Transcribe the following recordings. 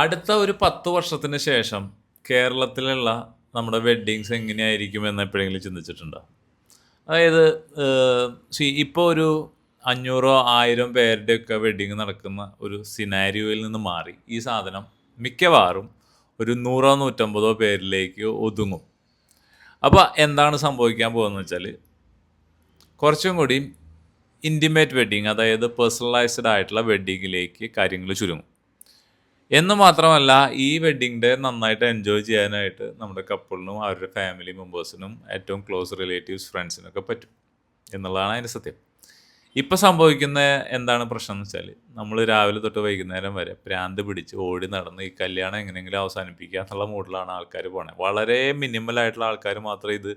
അടുത്ത ഒരു പത്ത് വർഷത്തിന് ശേഷം കേരളത്തിലുള്ള നമ്മുടെ വെഡ്ഡിങ്സ് എങ്ങനെയായിരിക്കും എന്ന് എപ്പോഴെങ്കിലും ചിന്തിച്ചിട്ടുണ്ടോ? അതായത് സി ഇപ്പോൾ ഒരു അഞ്ഞൂറോ ആയിരം പേരുടെയൊക്കെ വെഡ്ഡിങ് നടക്കുന്ന ഒരു സിനാരിയോയിൽ നിന്ന് മാറി ഈ സാധനം മിക്കവാറും ഒരു നൂറോ നൂറ്റമ്പതോ പേരിലേക്ക് ഒതുങ്ങും. അപ്പോൾ എന്താണ് സംഭവിക്കാൻ പോകുന്നത് വെച്ചാൽ കുറച്ചും കൂടി ഇന്റിമേറ്റ് വെഡ്ഡിങ് അതായത് പേഴ്സണലൈസ്ഡ് ആയിട്ടുള്ള വെഡ്ഡിങ്ങിലേക്ക് കാര്യങ്ങൾ ചുരുങ്ങും. എന്ന് മാത്രമല്ല ഈ വെഡ്ഡിങ് ഡേ നന്നായിട്ട് എൻജോയ് ചെയ്യാനായിട്ട് നമ്മുടെ കപ്പിളിനും അവരുടെ ഫാമിലി മെമ്പേഴ്സിനും ഏറ്റവും ക്ലോസ് റിലേറ്റീവ്സ് ഫ്രണ്ട്സിനൊക്കെ പറ്റും. എന്നുള്ളതാണ് അതിന്റെ സത്യം. ഇപ്പം സംഭവിക്കുന്ന എന്താണ് പ്രശ്നം എന്ന് വെച്ചാൽ നമ്മൾ രാവിലെ തൊട്ട് വൈകുന്നേരം വരെ പ്രാന്ത് പിടിച്ച് ഓടി നടന്ന് ഈ കല്യാണം എങ്ങനെയെങ്കിലും അവസാനിപ്പിക്കുക എന്നുള്ള മൂഡിലാണ് ആൾക്കാർ പോണത് വളരെ മിനിമൽ ആയിട്ടുള്ള ആൾക്കാർ മാത്രമേ ഇത്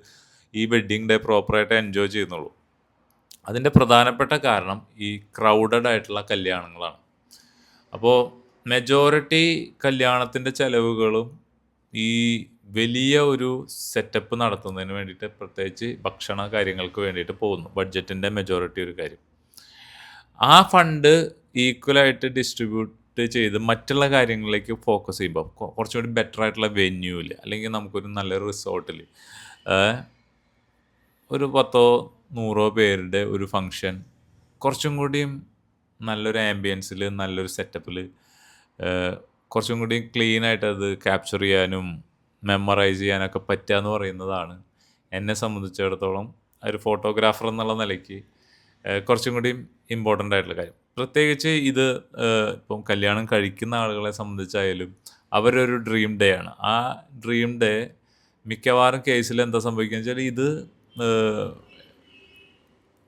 ഈ വെഡ്ഡിങ് ഡേ പ്രോപ്പറായിട്ട് എൻജോയ് ചെയ്യുന്നുള്ളൂ. അതിന്റെ പ്രധാനപ്പെട്ട കാരണം ഈ ക്രൗഡഡ് ആയിട്ടുള്ള കല്യാണങ്ങളാണ്. അപ്പോൾ മെജോറിറ്റി കല്യാണത്തിന്റെ ചെലവുകളും ഈ വലിയ ഒരു സെറ്റപ്പ് നടത്തുന്നതിന് വേണ്ടിയിട്ട് പ്രത്യേകിച്ച് ഭക്ഷണ കാര്യങ്ങൾക്ക് വേണ്ടിയിട്ട് പോകുന്നു. ബഡ്ജറ്റിന്റെ മെജോറിറ്റി ഒരു കാര്യം. ആ ഫണ്ട് ഈക്വലായിട്ട് ഡിസ്ട്രിബ്യൂട്ട് ചെയ്ത് മറ്റുള്ള കാര്യങ്ങളിലേക്ക് ഫോക്കസ് ചെയ്യുമ്പോൾ കുറച്ചുകൂടി ബെറ്റർ ആയിട്ടുള്ള വെന്യൂവിൽ അല്ലെങ്കിൽ നമുക്കൊരു നല്ല റിസോർട്ടിൽ ഒരു പത്തോ നൂറോ പേരുടെ ഒരു ഫങ്ഷൻ കുറച്ചും കൂടിയും നല്ലൊരു ആംബിയൻസിൽ നല്ലൊരു സെറ്റപ്പിൽ കുറച്ചും കൂടി ക്ലീൻ ആയിട്ട് അത് ക്യാപ്ചർ ചെയ്യാനും മെമ്മറൈസ് ചെയ്യാനൊക്കെ പറ്റുക എന്ന് പറയുന്നതാണ്. എന്നെ സംബന്ധിച്ചിടത്തോളം ഒരു ഫോട്ടോഗ്രാഫർ എന്നുള്ള നിലയ്ക്ക് കുറച്ചും കൂടി ഇമ്പോർട്ടന്റ് ആയിട്ടുള്ള കാര്യം. പ്രത്യേകിച്ച് ഇത് ഇപ്പം കല്യാണം കഴിക്കുന്ന ആളുകളെ സംബന്ധിച്ചായാലും അവരൊരു ഡ്രീം ഡേ ആണ്. ആ ഡ്രീം ഡേ മിക്കവാറും കേസിൽ എന്താ സംഭവിക്കുക വെച്ചാൽ ഇത്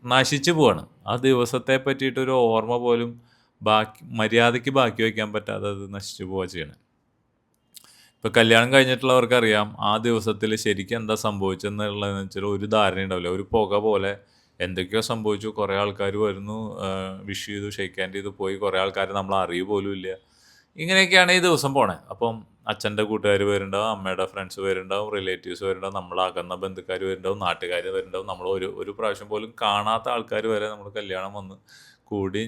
നശിച്ചു പോവാണ്. ആ ദിവസത്തെ പറ്റിയിട്ടൊരു ഓർമ്മ പോലും ബാക്കി മര്യാദയ്ക്ക് ബാക്കി വയ്ക്കാൻ പറ്റാതെ അത് നശിച്ചു പോവുക ചെയ്യണം. ഇപ്പോൾ കല്യാണം കഴിഞ്ഞിട്ടുള്ളവർക്കറിയാം ആ ദിവസത്തിൽ ശരിക്കും എന്താ സംഭവിച്ചെന്നുള്ളതെന്ന് വെച്ചാൽ ഒരു ധാരണ ഉണ്ടാവില്ല. ഒരു പുക പോലെ എന്തൊക്കെയോ സംഭവിച്ചു. കുറേ ആൾക്കാർ വരുന്നു വിഷ് ചെയ്തു ഷെയ്ക്ക് ഹാൻഡ് ചെയ്തു പോയി. കുറേ ആൾക്കാർ നമ്മൾ അറിയ പോലും ഇല്ല. ഇങ്ങനെയൊക്കെയാണ് ഈ ദിവസം പോണേ. അപ്പം അച്ഛന്റെ കൂട്ടുകാർ വരുന്നുണ്ടാവും അമ്മയുടെ ഫ്രണ്ട്സ് വരുന്നുണ്ടാവും റിലേറ്റീവ്സ് വരുന്നുണ്ടാവും നമ്മളാക്കുന്ന ബന്ധുക്കാർ വരുന്നുണ്ടാവും നാട്ടുകാർ വരുന്നുണ്ടാവും. നമ്മൾ ഒരു ഒരു പ്രാവശ്യം പോലും കാണാത്ത ആൾക്കാർ വരെ നമ്മൾ കല്യാണം വന്ന് കൂടി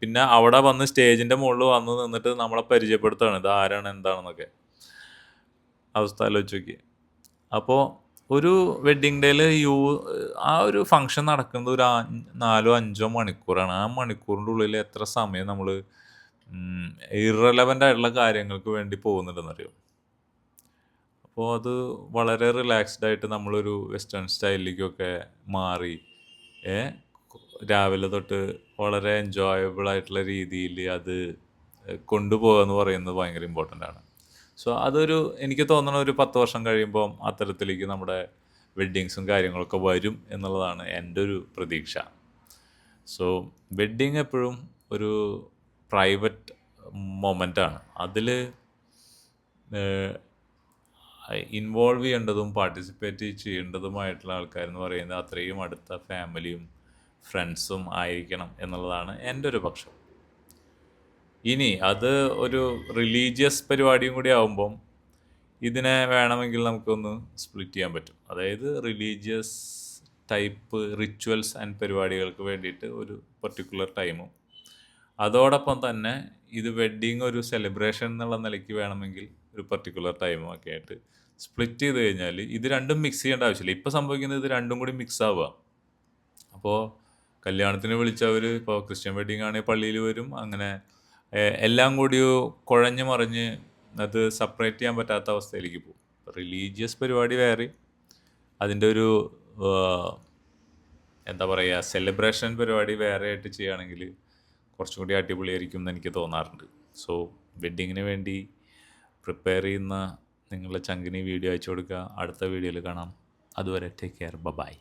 പിന്നെ അവിടെ വന്ന് സ്റ്റേജിന്റെ മുകളിൽ വന്ന് നിന്നിട്ട് നമ്മളെ പരിചയപ്പെടുത്തുകയാണ്. ഇത് ആരാണ് എന്താണെന്നൊക്കെ. അവസ്ഥ ആലോചിച്ച് നോക്കി. അപ്പോൾ ഒരു വെഡ്ഡിങ് ഡേയിൽ യു ആ ഒരു ഫങ്ഷൻ നടക്കുന്നത് ഒരു നാലോ അഞ്ചോ മണിക്കൂറാണ്. ആ മണിക്കൂറിന്റെ ഉള്ളിൽ എത്ര സമയം നമ്മൾ ഇറലവന്റ് ആയിട്ടുള്ള കാര്യങ്ങൾക്ക് വേണ്ടി പോകുന്നുണ്ടെന്നറിയോ? അപ്പോൾ അത് വളരെ റിലാക്സ്ഡ് ആയിട്ട് നമ്മളൊരു വെസ്റ്റേൺ സ്റ്റൈലിലേക്കൊക്കെ മാറി ഏ രാവിലെ തൊട്ട് വളരെ എൻജോയബിൾ ആയിട്ടുള്ള രീതിയിൽ അത് കൊണ്ടുപോകുക എന്ന് പറയുന്നത് ഭയങ്കര ഇമ്പോർട്ടന്റ് ആണ്. സോ അതൊരു എനിക്ക് തോന്നണ ഒരു പത്ത് വർഷം കഴിയുമ്പോൾ അത്തരത്തിലേക്ക് നമ്മുടെ വെഡ്ഡിങ്സും കാര്യങ്ങളൊക്കെ വരും എന്നുള്ളതാണ് എന്റെ ഒരു പ്രതീക്ഷ. സോ വെഡ്ഡിങ് എപ്പോഴും ഒരു പ്രൈവറ്റ് മൊമെന്റാണ് അതിൽ ഇൻവോൾവ് ചെയ്യേണ്ടതും പാർട്ടിസിപ്പേറ്റ് ചെയ്യേണ്ടതുമായിട്ടുള്ള ആൾക്കാരെന്ന് പറയുന്നത് അത്രയും അടുത്ത ഫാമിലിയും ഫ്രണ്ട്സും ആയിരിക്കണം എന്നുള്ളതാണ് എന്റെ ഒരു പക്ഷം. ഇനി അത് ഒരു റിലീജിയസ് പരിപാടിയും കൂടി ആകുമ്പം ഇതിനെ വേണമെങ്കിൽ നമുക്കൊന്ന് സ്പ്ലിറ്റ് ചെയ്യാൻ പറ്റും. അതായത് റിലീജിയസ് ടൈപ്പ് റിച്വൽസ് ആൻഡ് പരിപാടികൾക്ക് വേണ്ടിയിട്ട് ഒരു പർട്ടിക്കുലർ ടൈമും അതോടൊപ്പം തന്നെ ഇത് വെഡ്ഡിങ് ഒരു സെലിബ്രേഷൻ എന്നുള്ള നിലയ്ക്ക് വേണമെങ്കിൽ ഒരു പർട്ടിക്കുലർ ടൈമും ഒക്കെ ആയിട്ട് സ്പ്ലിറ്റ് ചെയ്ത് കഴിഞ്ഞാൽ ഇത് രണ്ടും മിക്സ് ചെയ്യേണ്ട ആവശ്യമില്ല. ഇപ്പോൾ സംഭവിക്കുന്നത് ഇത് രണ്ടും കൂടി മിക്സ് ആവുക. അപ്പോൾ കല്യാണത്തിന് വിളിച്ചവർ ഇപ്പോൾ ക്രിസ്ത്യൻ വെഡിങ് ആണെങ്കിൽ പള്ളിയിൽ വരും. അങ്ങനെ എല്ലാം കൂടി കുഴഞ്ഞു മറിഞ്ഞ് അത് സെപ്പറേറ്റ് ചെയ്യാൻ പറ്റാത്ത അവസ്ഥയിലേക്ക് പോകും. റിലീജിയസ് പരിപാടി വേറെ. അതിന്റെ ഒരു എന്താ പറയുക സെലിബ്രേഷൻ പരിപാടി വേറെ ആയിട്ട് ചെയ്യുകയാണെങ്കിൽ കുറച്ചും കൂടി അടിപൊളിയായിരിക്കും എന്ന് എനിക്ക് തോന്നാറുണ്ട്. സോ വെഡ്ഡിങ്ങിന് വേണ്ടി പ്രിപ്പയർ ചെയ്യുന്ന നിങ്ങളുടെ ചങ്കിനി വീഡിയോ അയച്ചു കൊടുക്കുക. അടുത്ത വീഡിയോയിൽ കാണാം. അതുവരെ ടേക്ക് കെയർ ബൈ